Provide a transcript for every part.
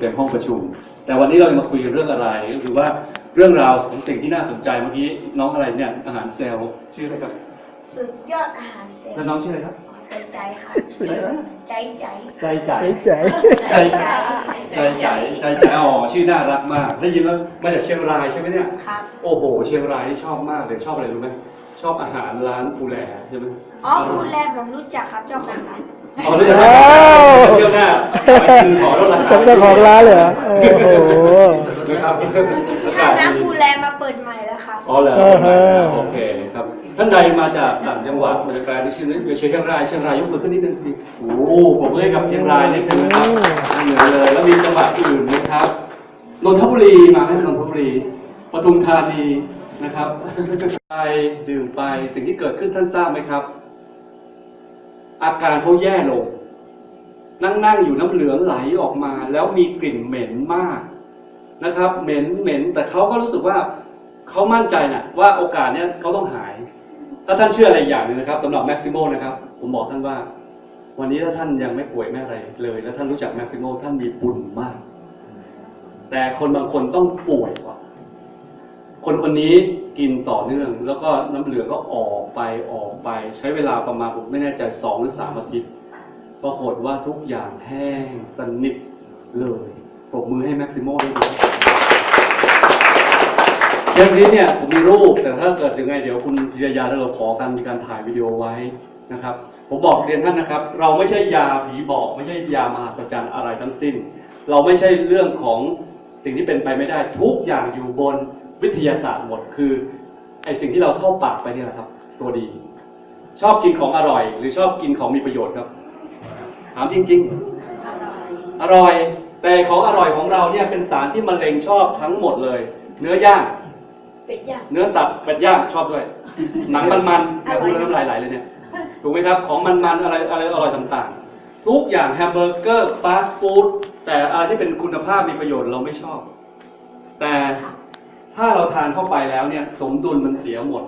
เต็มห้องประชุม แต่วันนี้เราจะมาคุยกันเรื่องอะไรก็คือว่าเรื่องราวของสิ่งที่น่าสนใจเมื่อกี้น้องอะไรเนี่ยอาหารเซลล์ชื่ออะไรครับสุดยอดอาหารเสร็จแล้วน้องชื่ออะไรครับใจใจค่ะใจอะไรนะใจใจใจใจใจใจใจใจใจใจใจอ๋อชื่อน่ารักมากได้ยินแล้วมาจากเชียงรายใช่ไหมเนี่ยครับโอ้โห เชียงรายนี่ชอบมากเลยชอบอะไรรู้ไหมชอบอาหารร้านปูแลใช่ไหมอ๋อคุณแรมผมรู้จักครับเจ้าของร้าน อ๋อรู้จักว้าวเที่ยวหน้าคือขอลดราคาเจ้าของร้านเลยเหรอโอ้โหนะครับอากาถ้าศน้ำดีคุณแรมมาเปิดใหม่แล้วครับอ๋อเหรอเออเออโอเคครับ ท่านใดมาจากต่างจังหวัดมาจากการที่ชื่อนี้เชียงรายเชียงรายยกมือขึ้นนิดนึงสิโอ้โหผมให้กับเชียงรายนิดนึงนะครับไม่เหนือเลย แล้วมีจังหวัดอื่นไหมครับนนทบุรีมาไหมนนทบุรีปทุมธานีนะครับไปดื่มไปสิ่งที่เกิดขึ้นท่านทราบไหมครับ อาการเขาแย่ลง นั่งนั่งๆอยู่น้ำเหลืองไหลออกมา แล้วมีกลิ่นเหม็นมากนะครับ เหม็นเหม็นแต่เขาก็รู้สึกว่าเขามั่นใจนะว่าโอกาสเนี้ยเขาต้องหาย ถ้าท่านเชื่ออะไรอย่างนึงนะครับสำหรับแม็กซิโมนะครับ ผมบอกท่านว่า วันนี้ถ้าท่านยังไม่ป่วยไม่อะไรเลย แล้วท่านรู้จักแม็กซิโมท่านมีบุญมาก แต่คนบางคนต้องป่วยกว่าคนคนนี้ กินต่อเนื่อง แล้วก็น้ำเหลืองก็ออกไปออกไป ใช้เวลาประมาณผมไม่แน่ใจสองหรือสามอาทิตย์ปรากฏว่าทุกอย่างแห้งสนิทเลยปรบมือให้แม็กซิโมด้วยดีเทปนี้เนี่ยผมมีรูปแต่ถ้าเกิดยังไงเดี๋ยวคุณพิยาแล้วเราขอกันมีการถ่ายวิดีโอไว้นะครับ ผมบอกเรียนท่านนะครับ เราไม่ใช่ยาผีบอกไม่ใช่ยามหัศจรรย์อะไรทั้งสิ้น เราไม่ใช่เรื่องของสิ่งที่เป็นไปไม่ได้ทุกอย่างอยู่บน วิทยาศาสตร์หมดคือไอสิ่งที่เราเข้าปากไปเนี่ยแหละครับ ตัวดี ชอบกินของอร่อย หรือชอบกินของมีประโยชน์ครับ ถามจริง ๆ อร่อย แต่ของอร่อยของเราเนี่ยเป็นสารที่มะเร็งชอบทั้งหมดเลย เนื้อย่างเป็ดย่างเนื้อสัตว์เป็ดย่างชอบด้วย หนังมันๆเนี่ยพูดแล้วน้ำลายไหลเลยเนี่ยถูกไหมครับของมันๆอะไรอะไรอร่อยต่างๆ ทุกอย่างแฮมเบอร์เกอร์ฟาสต์ฟู้ดแต่อะไรที่เป็นคุณภาพมีประโยชน์เราไม่ชอบ แต่ ถ้าเราทานเข้าไปแล้วเนี่ย สมดุลมันเสียหมด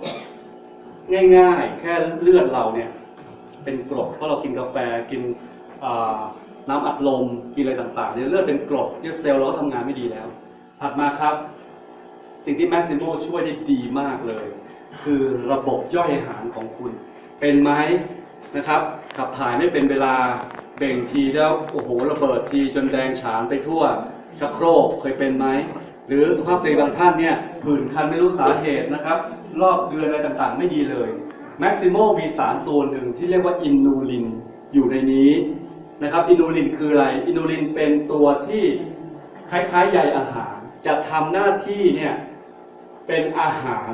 ง่ายๆ แค่เลือดเราเนี่ย เป็นกรดเพราะเรากินกาแฟกินน้ำอัดลมกินอะไรต่างๆเนี่ยเลือดเป็นกรดเนี่ยเซลล์เราทำงานไม่ดีแล้ว ถัดมาครับ สิ่งที่แม็กซิโมช่วยได้ดีมากเลย คือระบบย่อยอาหารของคุณ เป็นไหมนะครับ ขับถ่ายไม่เป็นเวลาเบ่งทีแล้วโอ้โหระเบิดทีจนแดงฉานไปทั่วชักโครกเคยเป็นไหม หรือสุภาพสตรีบางท่านเนี่ยผื่นคันไม่รู้สาเหตุนะครับ รอบเดือนอะไรต่างๆ ไม่ดีเลยแม็กซิโมมีสารตัวหนึ่งที่เรียกว่าอินูลินอยู่ในนี้นะครับอินูลินคืออะไรอินูลินเป็นตัวที่คล้ายๆใยอาหาร จะทำหน้าที่เนี่ยเป็นอาหาร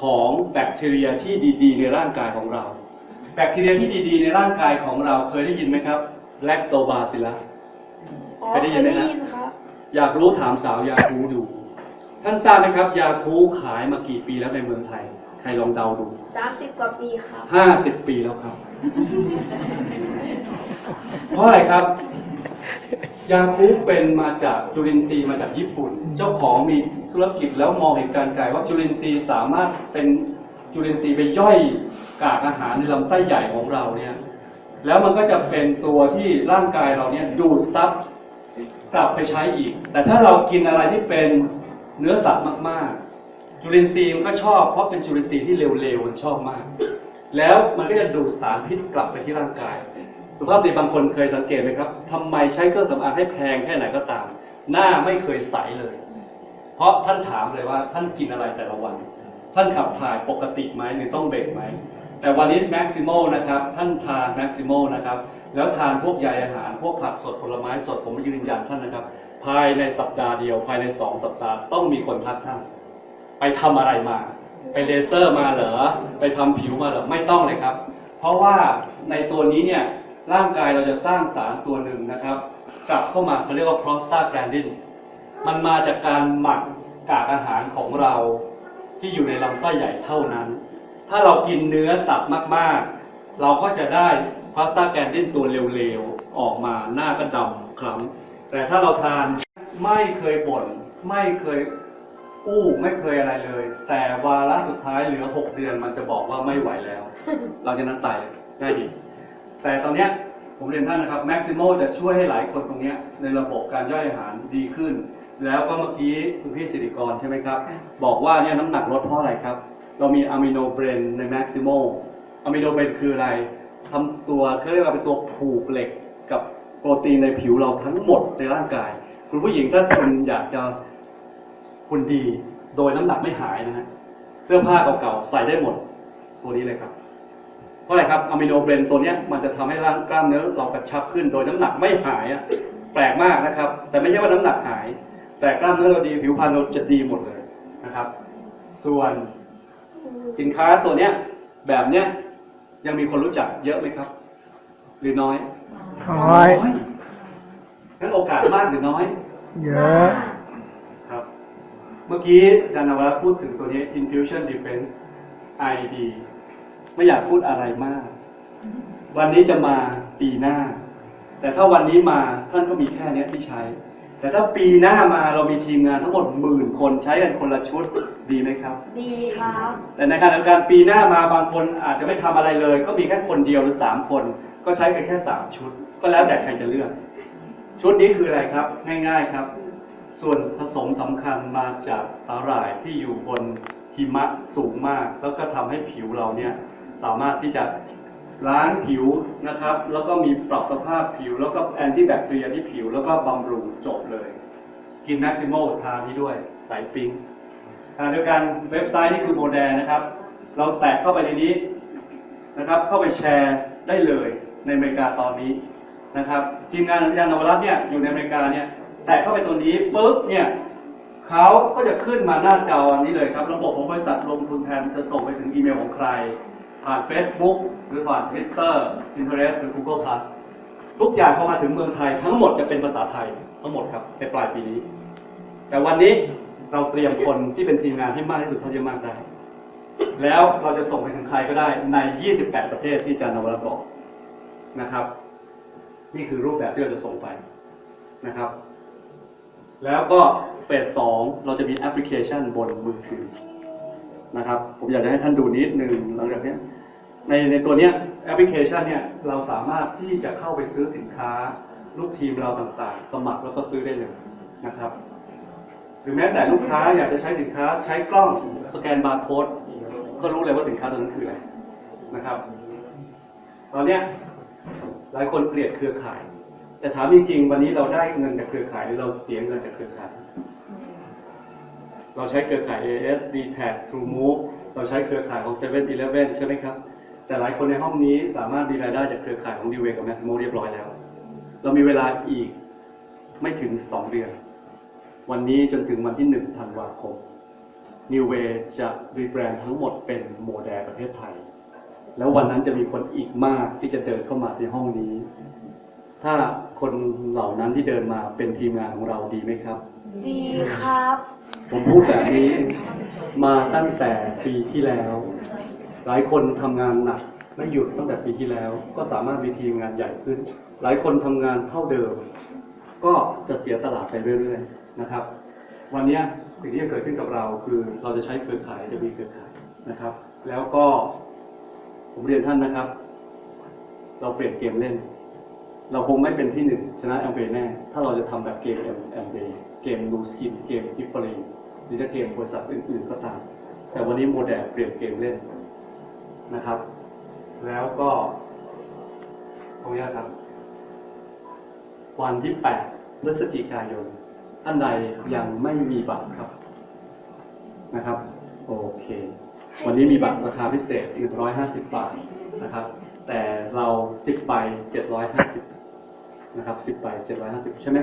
ของแบคทีเรียที่ดีๆ ในร่างกายของเรา แบคทีเรียที่ดีๆ ในร่างกายของเราเคยได้ยินไหมครับแลคโตบาซิลัสอ๋อเคยได้ยินไหมฮะครับ อยากรู้ถามสาวยาคูดู ท่านทราบไหมครับ ยาคูขายมากี่ปีแล้วในเมืองไทย ใครลองเดาดูสามสิบกว่าปีครับห้าสิบปีแล้วครับ เพราะอะไรครับ ยาคูเป็นมาจากจุลินทรีย์มาจากญี่ปุ่น เจ้าของมีธุรกิจแล้วมองเห็นการไกลว่าจุลินทรีย์สามารถเป็นจุลินทรีย์ไปย่อยกากอาหารในลำไส้ใหญ่ของเราเนี่ย แล้วมันก็จะเป็นตัวที่ร่างกายเราเนี่ยดูดซับ กลับไปใช้อีก แต่ถ้าเรากินอะไรที่เป็นเนื้อสัตว์มากๆ จุลินทรีย์มันก็ชอบเพราะเป็นจุลินทรีย์ที่เร็วๆมันชอบมาก แล้วมันก็จะดูดสารพิษกลับไปที่ร่างกาย สุภาพสตรีบางคนเคยสังเกตไหมครับทำไมใช้เครื่องสำอางให้แพงแค่ไหนก็ตาม หน้าไม่เคยใสเลย เพราะท่านถามเลยว่าท่านกินอะไรแต่ละวัน ท่านขับถ่ายปกติไหมหรือต้องเบรกไหมแต่วันนี้แม็กซิโมนะครับท่านทานแม็กซิโมนะครับ แล้วทานพวกใยอาหาร พวกผักสดผลไม้สดผมยืนยันท่านนะครับ ภายในสัปดาห์เดียว ภายในสองสัปดาห์ต้องมีคนทักท่านไปทำอะไรมา ไปเลเซอร์มาเหรอไปทำผิวมาเหรอไม่ต้องเลยครับ เพราะว่าในตัวนี้เนี่ยร่างกายเราจะสร้างสารตัวหนึ่งนะครับ กลับเข้ามาเขาเรียกว่า prostaglandin มันมาจากการหมักกากอาหารของเราที่อยู่ในลำไส้ใหญ่เท่านั้น ถ้าเรากินเนื้อสัตว์มากๆ เราก็จะได้ พาสต้าแกนดินตัวเร็วๆ ออกมาหน้าก็ดำคล้ำแต่ถ้าเราทานไม่เคยบ่น ไม่เคยอู้ไม่เคยอะไรเลย แต่วาระสุดท้ายเหลือหกเดือนมันจะบอกว่าไม่ไหวแล้ว เราจะนั้นตายง่ายดีแต่ตอนเนี้ยผมเรียนท่านนะครับ Maximo จะช่วยให้หลายคนตรงเนี้ยในระบบการย่อยอาหารดีขึ้น แล้วก็เมื่อกี้คุณพี่สิริกรใช่ไหมครับ บอกว่าเนี่ยน้ำหนักลดเพราะอะไรครับ เรามีอะมิโนเบรนใน Maximo อะมิโนเบรนคืออะไร ทำตัวเขาเรียกว่าเป็นตัวผูกเหล็กกับโปรตีนในผิวเราทั้งหมดในร่างกาย คุณผู้หญิงถ้าคุณอยากจะคุณดีโดยน้ำหนักไม่หายนะฮะเสื้อผ้าเก่าๆใส่ได้หมด ตัวนี้เลยครับ เพราะอะไรครับอะมิโนเบรนตัวนี้มันจะทำให้ร่างกล้ามเนื้อเรากระชับขึ้นโดยน้ำหนักไม่หายอะแปลกมากนะครับ แต่ไม่ใช่ว่าน้ำหนักหาย แต่กล้ามเนื้อเราดีผิวพรรณเราจะดีหมดเลยนะครับ ส่วนสินค้าตัวเนี้ยแบบเนี้ย ยังมีคนรู้จักเยอะไหมครับ หรือน้อยน้อยงั้นโอกาสมากหรือน้อย เยอะครับ เมื่อกี้อาจารย์นวรัตน์พูดถึงตัวนี้ infusion defense ID ไม่อยากพูดอะไรมาก วันนี้จะมาปีหน้า แต่ถ้าวันนี้มาท่านก็มีแค่เนี้ยที่ใช้ แต่ถ้าปีหน้ามาเรามีทีมงานทั้งหมดหมื่นคนใช้กันคนละชุดดีไหมครับ ดีครับแต่ในขณะเดียวกันปีหน้ามาบางคนอาจจะไม่ทำอะไรเลย ก็มีแค่คนเดียวหรือสามคน ก็ใช้กันแค่สามชุด ก็แล้วแต่ใครจะเลือก ชุดนี้คืออะไรครับ ง่าย ๆครับ ส่วนผสมสำคัญมาจากสาหร่ายที่อยู่บนหิมะสูงมาก แล้วก็ทำให้ผิวเราเนี่ยสามารถที่จะ ล้างผิวนะครับ แล้วก็มีปรับสภาพผิว แล้วก็แอนตี้แบคทีเรียที่ผิว แล้วก็บำรุงจบเลย กินแม็กซิโมทานี้ด้วยสายปิงขณะเดียวกันเว็บไซต์นี่คือโมเดลนะครับ เราแตะเข้าไปในนี้นะครับ เข้าไปแชร์ได้เลยในอเมริกาตอนนี้นะครับทีมงานอาจารย์นวรัตเนี่ยอยู่ในอเมริกาเนี่ยแตะเข้าไปตัวนี้ปุ๊บเนี่ยเขาก็จะขึ้นมาหน้าจออันนี้เลยครับ ระบบของบริษัทลงทุนแทนจะส่งไปถึงอีเมลของใคร ผ่าน Facebook หรือผ่าน Twitter Pinterest หรือ Google Plus ทุกอย่างพอมาถึงเมืองไทยทั้งหมดจะเป็นภาษาไทยทั้งหมดครับในปลายปีนี้ แต่วันนี้เราเตรียมคนที่เป็นทีมงานให้มากที่สุดเท่าที่จะมากได้ แล้วเราจะส่งไปถึงใครก็ได้ใน 28 ประเทศที่อาจารย์นวรัตน์บอกนะครับ นี่คือรูปแบบที่เราจะส่งไปนะครับ แล้วก็เฟสสองเราจะมีแอปพลิเคชันบนมือถือ นะครับ ผมอยากจะให้ท่านดูนิดนึงหลังจากนี้ในในตัวเนี้ยแอปพลิเคชันเนี่ยเราสามารถที่จะเข้าไปซื้อสินค้าลูกทีมเราต่างๆ สมัครแล้วก็ซื้อได้เลยนะครับ หรือแม้แต่ลูกค้าอยากจะใช้สินค้าใช้กล้องสแกนบาร์โค้ดก็รู้เลยว่าสินค้าตัวนั้นคืออะไรนะครับ ตอนเนี้ยหลายคนเกลียดเครือข่าย แต่ถามจริงๆ วันนี้เราได้เงินจากเครือข่ายหรือเราเสียเงินจากเครือข่าย เราใช้เครือข่าย AS d t a c True Move เราใช้เครือข่ายของ7 e เ e ่ e อใช่ไหมครับ แต่หลายคนในห้องนี้สามารถมีรายได้จากเครือข่ายของ d w a y กับ Maximo เรียบร้อยแล้ว เรามีเวลาอีกไม่ถึง 2 เดือน วันนี้จนถึงวันที่1ธันวาคม New Way จะรีแบรนด์ทั้งหมดเป็นโมเดลประเทศไทย แล้ววันนั้นจะมีคนอีกมากที่จะเดินเข้ามาในห้องนี้ ถ้าคนเหล่านั้นที่เดินมาเป็นทีมงานของเราดีไหมครับ ดีครับ ผมพูดแบบนี้มาตั้งแต่ปีที่แล้ว หลายคนทำงานหนักไม่หยุดตั้งแต่ปีที่แล้ว ก็สามารถมีทีมงานใหญ่ขึ้น หลายคนทำงานเท่าเดิม ก็จะเสียตลาดไปเรื่อย ๆ นะครับ วันนี้สิ่งที่จะเกิดขึ้นกับเราคือเราจะใช้เครือข่ายจะมีเครือข่ายนะครับ แล้วก็ผมเรียนท่านนะครับ เราเปลี่ยนเกมเล่น เราคงไม่เป็นที่หนึ่งชนะแอมเบแน่ ถ้าเราจะทำแบบเกมแอมเบเกมนูสกินเกมกิฟฟรี รือจะเกมบริษัทอื่นๆก็ตาม แต่วันนี้โมเดลเปลี่ยนเกมเล่นนะครับ แล้วก็ตรงนี้ครับ วันที่8พฤศจิกายนท่านใดยังไม่มีบัตรครับนะครับ โอเค วันนี้มีบัตรราคาพิเศษ 150 บาทนะครับ แต่เรา10ใบ750นะครับ10ใบ750 ใช่ไหม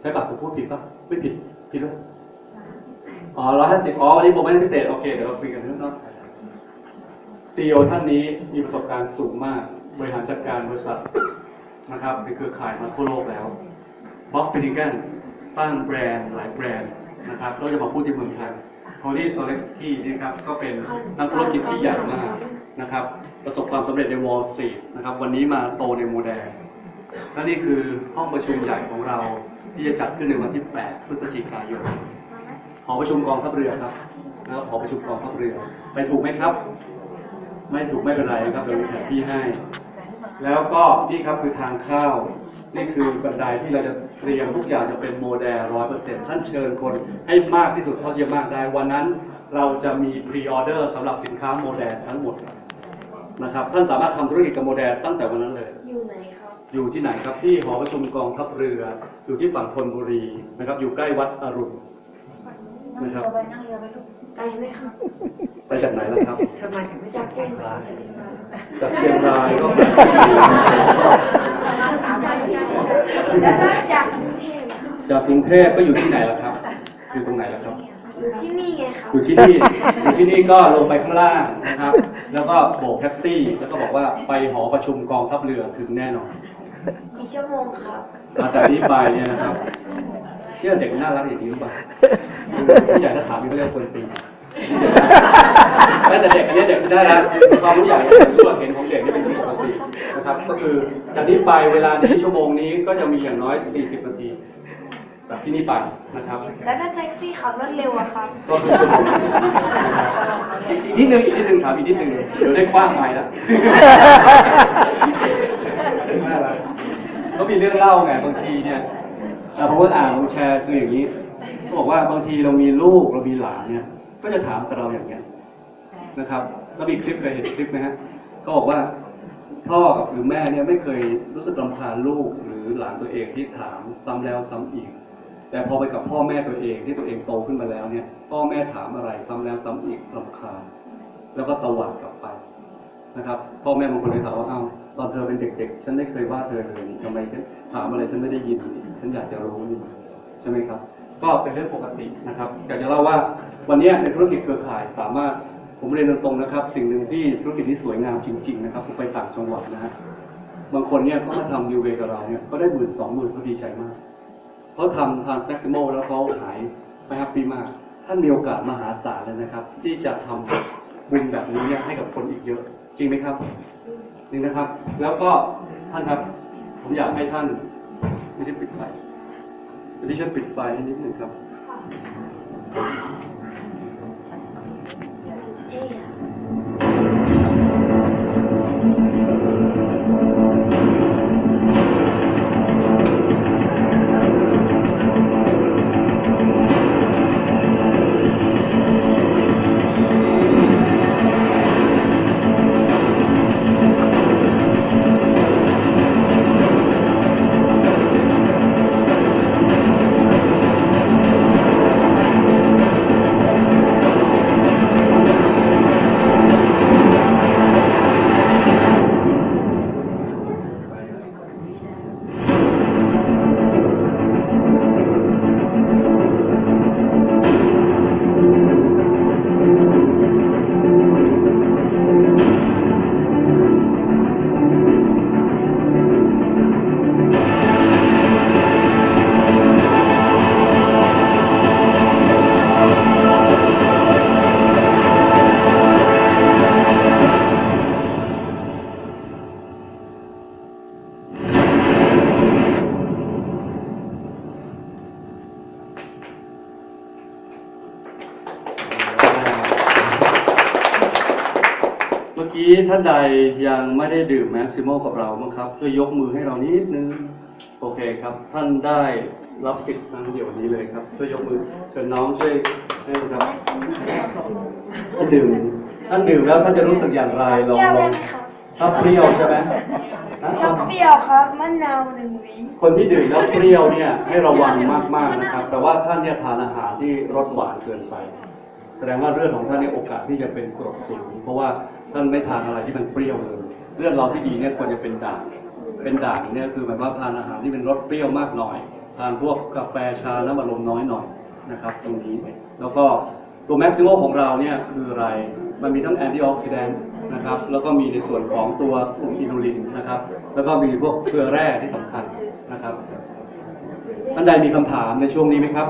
ใช่บัตรผมพูดผิดปะไม่ผิดผิดด้ว อ๋อ150อ๋อวันนี้ผมไม่ได้พิเศษ โอเค เดี๋ยวเราคุยกันเรื่องนอกซีอท่านนี้มีประสบการณ์สูงมาก บริหารจัดการบริษัทนะครับเป็นเครือข่ายมาทั่วโลกแล้วบ๊อบฟินิกันตั้งแบรนด์หลายแบรนด์นะครับเราจะมาพูดที่เมืองไทยโทนี่โซเลสกี้นี่ครับก็เป็นนักธุรกิจที่ใหญ่มากนะครับ ประสบความสำเร็จในวอลล์สตรีทนะครับ วันนี้มาโตในโมเดลและนี่คือห้องประชุมใหญ่ของเราที่จะจัดขึ้นในวันที่ 8 พฤศจิกายน หอประชุมกองทัพเรือครับนะครับหอประชุมกองทัพเรือ ไปถูกไหมครับ ไม่ถูกไม่เป็นไรนะครับเดี๋ยวมีแผนที่ให้ แล้วก็นี่ครับคือทางเข้า นี่คือบันไดที่เราจะเตรียมทุกอย่างจะเป็นโมเดลร้อยเปอร์เซ็นต์ท่านเชิญคนให้มากที่สุดเท่าที่จะมากได้วันนั้น เราจะมีพรีออเดอร์สำหรับสินค้าโมเดลทั้งหมดนะครับท่านสามารถทำธุรกิจกับโมเดลตั้งแต่วันนั้นเลย อยู่ไหนครับ อยู่ที่ไหนครับที่หอประชุมกองทัพเรือ อยู่ที่ฝั่งธนบุรีนะครับอยู่ใกล้วัดอรุณ นะครับไปนั่งเรือไปทุกไปไหมครับไปจากไหนล่ะครับทำไมถึงไม่จากเก่งเลยจากเชียงรายก็ไปจากกรุงเทพจากกรุงเทพก็อยู่ที่ไหนล่ะครับ อยู่ตรงไหนล่ะครับอยู่ที่นี่ไงครับอยู่ที่นี่อยู่ที่นี่ก็ลงไปข้างล่างนะครับ แล้วก็โบกแท็กซี่ แล้วก็บอกว่าไปหอประชุมกองทัพเรือถึงแน่นอนกี่ชั่วโมงครับมาจากนี้ไปเนี่ยนะครับ เนี่ยเด็กน่ารักอย่างนี้หรือเปล่าผู้ใหญ่ถ้าถามนี่ก็เรียกคนตีแต่เด็กอันนี้เด็กได้แล้วความรู้ใหญ่ส่วนเห็นของเด็กนี่เป็นเรื่องปกตินะครับ ก็คือจากนี้ไปเวลานี้ชั่วโมงนี้ก็จะมีอย่างน้อย 40 นาทีจากที่นี่ไปนะครับ แล้วถ้าแท็กซี่ขับรถเร็วอะครับก็คือชั่วโมงอีกอีกนิดนึงอีกนิดนึงถามอีกนิดนึงเดี๋ยวได้กว้างใหม่แล้วน่ารักเขามีเรื่องเล่าไงบางทีเนี่ย อะผมก็อ่านผมแชร์คืออย่างนี้เขาบอกว่าบางทีเรามีลูกเรามีหลานเนี่ย ก็จะถามกับเราอย่างเงี้ยนะครับแล้วมีคลิปเคยเห็นคลิปไหมฮะก็บอกว่าพ่อกับหรือแม่เนี่ยไม่เคยรู้สึกรำคาญลูกหรือหลานตัวเองที่ถามซ้ำแล้วซ้ำอีก แต่พอไปกับพ่อแม่ตัวเองที่ตัวเองโตขึ้นมาแล้วเนี่ย พ่อแม่ถามอะไรซ้ำแล้วซ้ำอีกรำคาญแล้วก็ตวาดกลับไปนะครับ พ่อแม่บางคนเลยถามว่าเอ้าตอนเธอเป็นเด็ก ๆ ฉันไม่เคยว่าเธอเลยทำไมฉันถามอะไรฉันไม่ได้ยิน ฉันอยากจะรู้นี่ใช่ไหมครับ ก็เป็นเรื่องปกตินะครับ อยากจะเล่าว่าวันนี้ในธุรกิจเครือข่ายสามารถผมเรียนตรงๆนะครับ สิ่งหนึ่งที่ธุรกิจที่สวยงามจริง ๆ นะครับผมไปต่างจังหวัดนะฮะบางคนเนี่ยเขามาทำยูเวกับเราเนี่ยก็ได้หมื่นสองหมื่นเขาดีใจมากเขาทำทางแท็กซิโมแล้วเขาหายไปแฮปปี้มาก ท่านมีโอกาสมหาศาลเลยนะครับ ที่จะทำบุญแบบนี้เนี่ยให้กับคนอีกเยอะ จริงไหมครับจริงนะครับ แล้วก็ท่านครับ ผมอยากให้ท่าน ไม่ได้ปิดไฟที่ช่วยปิดไฟให้นิดหนึ่งครับ ท่านใดยังไม่ได้ดื่มแม็กซิโมกับเราบ้างครับช่วยยกมือให้เรานิดนึง โอเคครับ ท่านได้รับสิทธิ์ทางเดี๋ยวนี้เลยครับช่วยยกมือเชิญน้องช่วยให้ครับท่านดื่มท่านดื่มแล้วท่านจะรู้สึกอย่างไรลองเปรี้ยวลได้องไหมครับชอบเปรี้ยวใช่ไหมนะชอบเปรี้ยวครับมะนาวหนึ่งหวีคนที่ดื่มแล้วเปรี้ยวเนี่ยให้ระวังมากๆนะครับ แต่ว่าท่านเนี่ยทานอาหารที่รสหวานเกินไปแส ดงว่าเลือดของท่านนี่โอกาสที่จะเป็นกรดสูงเพราะว่าท่านไม่ทานอะไรที่มันเปรี้ยวเลยเลือดเราที่ดีเนี่ยควรจะเป็นด่างเป็นด่างเนี่ยคือหมายว่าทานอาหารที่เป็นรสเปรี้ยวมากหน่อย ทานพวกกาแฟชาน้ำอัดลมน้อยหน่อยนะครับตรงนี้แล้วก็ตัวแม็กซิโมของเราเนี่ยคืออะไร มันมีทั้งแอนตี้ออกซิแดนต์นะครับ แล้วก็มีในส่วนของตัวกลุ่มอินูลินนะครับ แล้วก็มีพวกเกลือแร่ที่สำคัญนะครับ ท่านใดมีคำถามในช่วงนี้ไหมครับ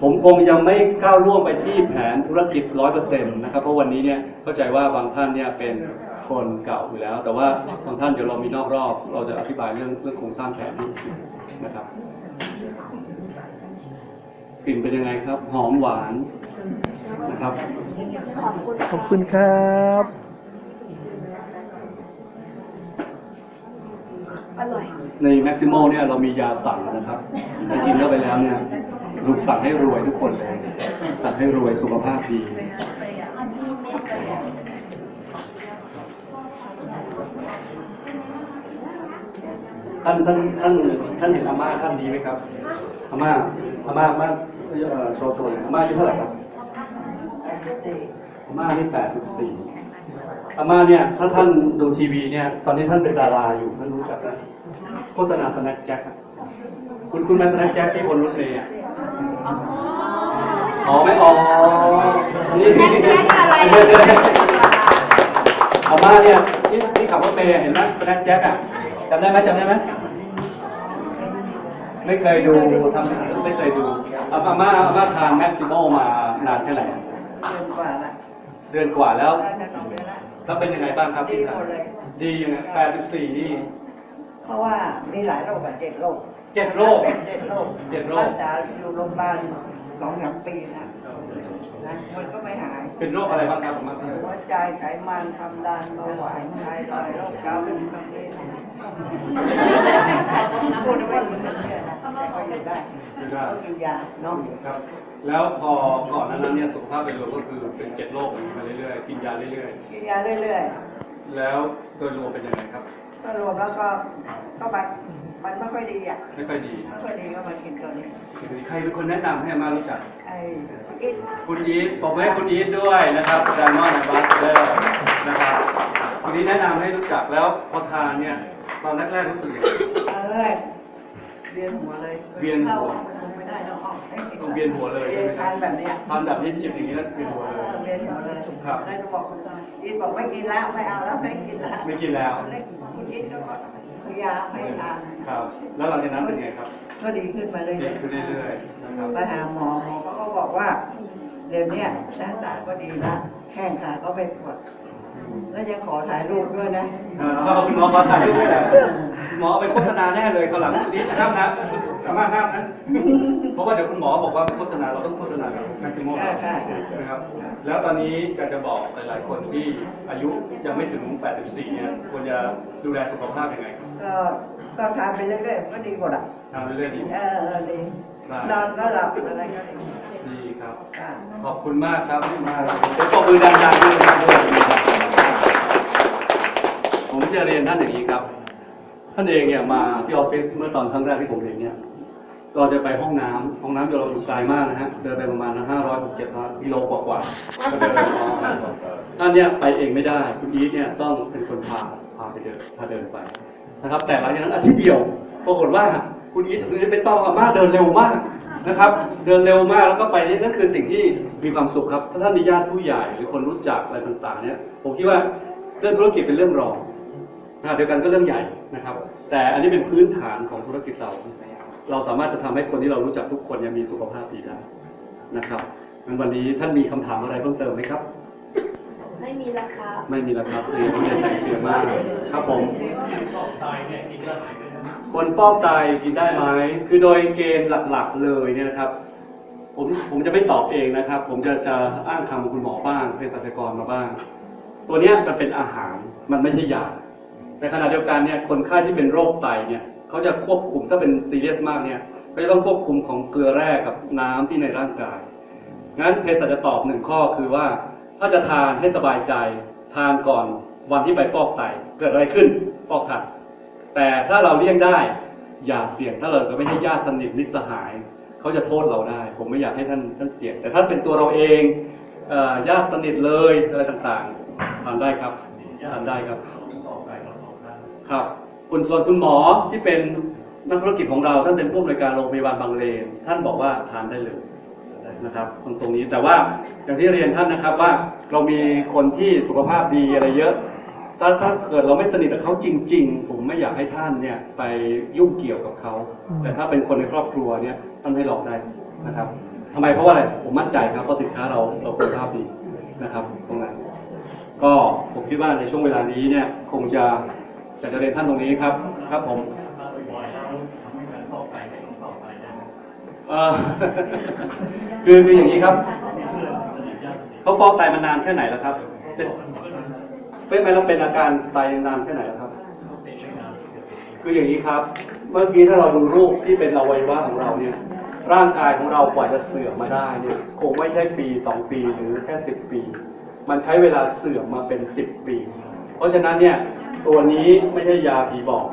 ผมคงยังไม่ก้าวล่วงไปที่แผนธุรกิจร้อยเปอร์เซ็นต์นะครับ เพราะวันนี้เนี่ยเข้าใจว่าบางท่านเนี่ยเป็นคนเก่าอยู่แล้ว แต่ว่าบางท่านเดี๋ยวเรามีนอกรอบ เราจะอธิบายเรื่องเรื่องโครงสร้างแผนนี้นะครับกลิ่นเป็นยังไงครับ หอมหวานนะครับ ขอบคุณขอบคุณครับในแม็กซิมอลเนี่ยเรามียาสั่งนะครับแต่กินเข้าไปแล้วเนี่ย ลูกสั่งให้รวยทุกคนเลย สั่งให้รวยสุขภาพดีท่านท่านท่านท่านเห็นอาม่าท่านดีไหมครับอาม่าอาม่าอาม่าเอ่อโชว์ตัวหน่อาม่าอายุเท่าไหร่ครับอาม่านี่แปดสิบสี่ อาม่าเนี่ย ถ้าท่านดูทีวีเนี่ย ตอนนี้ท่านเป็นดาราอยู่ท่านรู้จักนะโฆษณาสแน็คแจ็คอะคุณคุณแม่สแน็คแจ็คที่บนรถเมล์อะอ๋อไม่อ๋อนี่อาม่าเนี่ยที่ที่ขับรถเมล์อะเห็นไหมสแน็คแจ็คอะจำได้ไหมจำได้ไหมไม่เคยดูทำไม่เคยดูอาอาม่าอาม่าทานแม็กซิโมมานานแค่ไหนเดือนกว่าละเดือนกว่าแล้ว ได้จะสองเดือนละแล้วเป็นยังไงบ้างครับดีหมดเลย ดียังไงแปดสิบสี่นี่ เพราะว่ามีหลายโรคอะเจ็ดโรคเจ็ดโรคเป็นเจ็ดโรคเจ็ดโรค รักษาอยู่โรงพยาบาลสองสามปีนะนะมันก็ไม่หาย เป็นโรคอะไรบ้างครับอาม่าหัวใจไขมันความดันเบาหวานไทรอยด์โรคเกาต์เป็นบางทีพูดไม่ถึงเรื่อยๆนะแต่ก็อยู่ได้ต้องกินยาเนาะครับ แล้วพอก่อนหนานั้นเนี่ยสุขภาพโดยรวมก็คือเป็นเจ็ดโรคอย่างนี้มาเรื่อยๆ กินยาเรื่อยกินยาเรื่อยๆ แล้วโดยรวมเป็นยังไงครับ ๆก็รวมแล้วก็ก็มันมันไม่ค่อยดีอะไม่ค่อยดีไม่ค่อยดีก็มากินตัวนี้ใครเป็นคนแนะนำให้อาม่ารู้จัก ไอ้กินคุณอีทผมให้คุณอีทด้วยนะครับดานมอนบัสเดอร์นะครับคุณอีทแนะนำให้รู้จักแล้วพอทานเนี่ยตอนแรกๆรู้สึกยังไงตอนแรกเวียนหัวเลยเวียนหัวเข้า เวียนหัวเลยใช่ไหมคทารับนแบบเนี้ยทานแบบนี้จิบอย่างนี้แล้วเวียนหัวเลยเวียนหัวเลยครับได้ก็บอกคุณตาอีทบอกไม่กินแล้วไม่เอาแล้วไม่กินแล้วไม่กินแล้วคนเล็กคุณอีทก็พยายามให้ทานครับ แล้วหลังจากนั้นเป็นไงครับก็ดีขึ้นมาเรื่ดีอยขึ้นเรื่อยๆนะครับไปหาหมอหมอเขาก็บอกว่า เดี๋ยวเนี้ยหน้าตาก็ดีละแข้งขาก็ไม่ปวดแล้วยังขอถ่ายรูปด้วยนะ เออแล้วคุณหมอขอถ่ายรูปด้วยแหละคุณหมอเอาไปโฆษณาแน่เลยเขาวหลังนี้นะครับนะ สามารถห้ามนะ เพราะว่าเดี๋ยวคุณหมอบอกว่าโฆษณาเราต้องโฆษณาแบบแม็กซิมอลใช่ใช่ใช่นะครับ แล้วตอนนี้อยากจะบอกหลาย ๆ คนที่อายุยังไม่ถึง 84 เนี่ยควรจะดูแลสุขภาพยังไงครับก็ก็ทานไปเรื่อยๆก็ดีหมดอะทำเรื่อยๆดีเออเออดีนอนก็หลับอะไรก็ดีดีครับค่ะขอบคุณมากครับที่มาเดี๋ยวปรบมือดังๆด้วยนะครับผมจะเรียนท่านอย่างนี้ครับ ท่านเองเนี่ยมาที่ออฟฟิศเมื่อตอนครั้งแรกที่ผมเห็นเนี่ย เราจะไปห้องน้ำห้องน้ำเราอยู่ไกลมากนะฮะ เดินไปประมาณห้าร้อยถึงเจ็ดร้อยกิโลกว่าๆก็เดินองน้ำท่านเนี่ยไปเองไม่ได้คุณอีทเนี่ยต้องเป็นคนพาพาไปเดินพาเดินไปนะครับ แต่หลังจากนั้นอาทิตย์เดียวปรากฏว่าคุณอีทคุณอีทไปต้องอาม่าเดินเร็วมากนะครับ เดินเร็วมากแล้วก็ไปนี่นั่นคือสิ่งที่มีความสุขครับ ถ้าท่านมีญาติผู้ใหญ่หรือคนรู้จักอะไรต่างๆเนี่ยผมคิดว่าเรื่องธุรกิจเป็นเรื่องรองขณะเดียวกันก็เรื่องใหญ่นะครับ แต่อันนี้เป็นพื้นฐานของธุรกิจเรา เราสามารถจะทำให้คนที่เรารู้จักทุกคนยังมีสุขภาพดีได้นะครับงั้นวันนี้ท่านมีคำถามอะไรเพิ่มเติมไหมครับ ไม่มีราคาไม่มีแล้วครับเรียนไม่ได้เสียมากครับผมคนฟอกไตกินได้ไหมคือโดยเกณฑ์หลัก ๆ เลยเนี่ยนะครับ ผมผมจะไม่ตอบเองนะครับ ผมจะจะอ้างคำของคุณหมอบ้างเภสัชกรมาบ้าง ตัวเนี้ยมันเป็นอาหารมันไม่ใช่ยาแต่ขณะเดียวกันเนี่ยคนไข้ที่เป็นโรคไตเนี่ย เขาจะควบคุมถ้าเป็นซีเรียสมากเนี่ยเขาจะต้องควบคุมของเกลือแร่กับน้ำที่ในร่างกาย งั้นเภสัชจะตอบหนึ่งข้อคือว่า ถ้าจะทานให้สบายใจทานก่อนวันที่ไปฟอกไตเกิดอะไรขึ้นฟอกไตแต่ถ้าเราเลี่ยงได้ อย่าเสี่ยงถ้าเราจะไม่ใช่ญาติสนิทมิตรสหาย เขาจะโทษเราได้ ผมไม่อยากให้ท่านท่านเสี่ยง แต่ถ้าเป็นตัวเราเองเอ่อญาติสนิทเลยอะไรต่างๆทานได้ครับทานได้ครับครับ คุณส่วนคุณหมอที่เป็นนักธุรกิจของเราท่านเป็นผู้อำนวยการโรงพยาบาลบางเลนท่านบอกว่าทานได้เลยนะครับตรงตรงนี้แต่ว่าอย่างที่เรียนท่านนะครับว่าเรามีคนที่สุขภาพดีอะไรเยอะถ้าถ้าเกิดเราไม่สนิทกับเขาจริง ๆ ผมไม่อยากให้ท่านเนี่ยไปยุ่งเกี่ยวกับเขา แต่ถ้าเป็นคนในครอบครัวเนี่ยท่านให้หลองได้นะครับทำไมเพราะว่าอะไรผมมั่นใจครับเพราะสินค้าเราเราคุณภาพดีนะครับ ตรงนั้นก็ผมคิดว่าในช่วงเวลานี้เนี่ยคงจะ จะเรียนท่านตรงนี้ครับ ครับผมคือคืออย่างนี้ครับเขาฟอกไตมานานแค่ไหนแล้วครับเป็นเป็นไหมแล้วเป็นอาการไตนานแค่ไหนแล้วครับ คืออย่างนี้ครับ เมื่อกี้ถ้าเราดูรูปที่เป็นอวัยวะของเราเนี่ย ร่างกายของเรากว่าจะเสื่อมมาได้เนี่ยคงไม่ใช่ปีสองปีหรือแค่สิบปี มันใช้เวลาเสื่อมมาเป็นสิบปี เพราะฉะนั้นเนี่ย ตัวนี้ไม่ใช่ยาผีบอก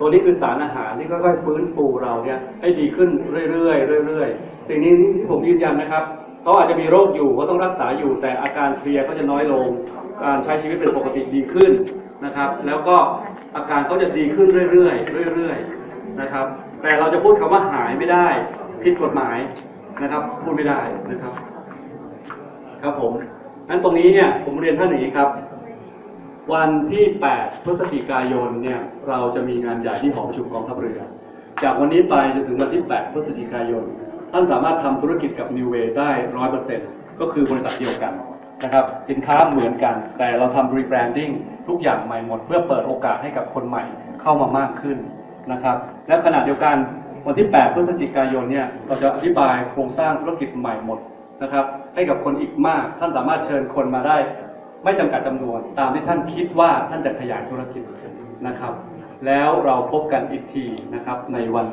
ตัวนี้คือสารอาหารที่ค่อยๆฟื้นฟูเราเนี่ยให้ดีขึ้นเรื่อยๆเรื่อยๆสิ่งนี้ที่ผมยืนยันนะครับเขาอาจจะมีโรคอยู่ก็ต้องรักษาอยู่ แต่อาการเพลียก็จะน้อยลง การใช้ชีวิตเป็นปกติดีขึ้นนะครับ แล้วก็อาการเขาจะดีขึ้นเรื่อยๆเรื่อยๆนะครับ แต่เราจะพูดคำว่าหายไม่ได้ผิดกฎหมายนะครับ พูดไม่ได้นะครับ ครับผมนั้นตรงนี้เนี่ยผมเรียนท่านอย่างนี้ครับ วันที่ 8 พฤศจิกายนเนี่ยเราจะมีงานใหญ่ที่หอประชุมกองทัพเรือ จากวันนี้ไปจนถึงวันที่ 8 พฤศจิกายน ท่านสามารถทำธุรกิจกับ New Way ได้ร้อยเปอร์เซ็นต์ก็คือบริษัทเดียวกันนะครับสินค้าเหมือนกัน แต่เราทำ rebranding ทุกอย่างใหม่หมด เพื่อเปิดโอกาสให้กับคนใหม่เข้ามามากขึ้นนะครับ และขณะเดียวกันวันที่ 8 พฤศจิกายนเนี่ยเราจะอธิบายโครงสร้างธุรกิจใหม่หมดนะครับให้กับคนอีกมากท่านสามารถเชิญคนมาได้ ไม่จำกัดจำนวนตามที่ท่านคิดว่าท่านจะขยายธุรกิจนะครับ แล้วเราพบกันอีกทีนะครับในวัน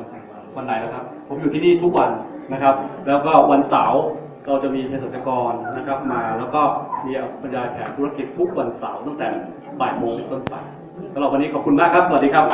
วันไหนนะครับ ผมอยู่ที่นี่ทุกวันนะครับ แล้วก็วันเสาร์เราจะมีเภสัชกรนะครับมา แล้วก็มีบรรยายแผนธุรกิจทุกวันเสาร์ตั้งแต่บ่ายโมงเป็นต้นไปสำหรับวันนี้ขอบคุณมากครับ สวัสดีครับ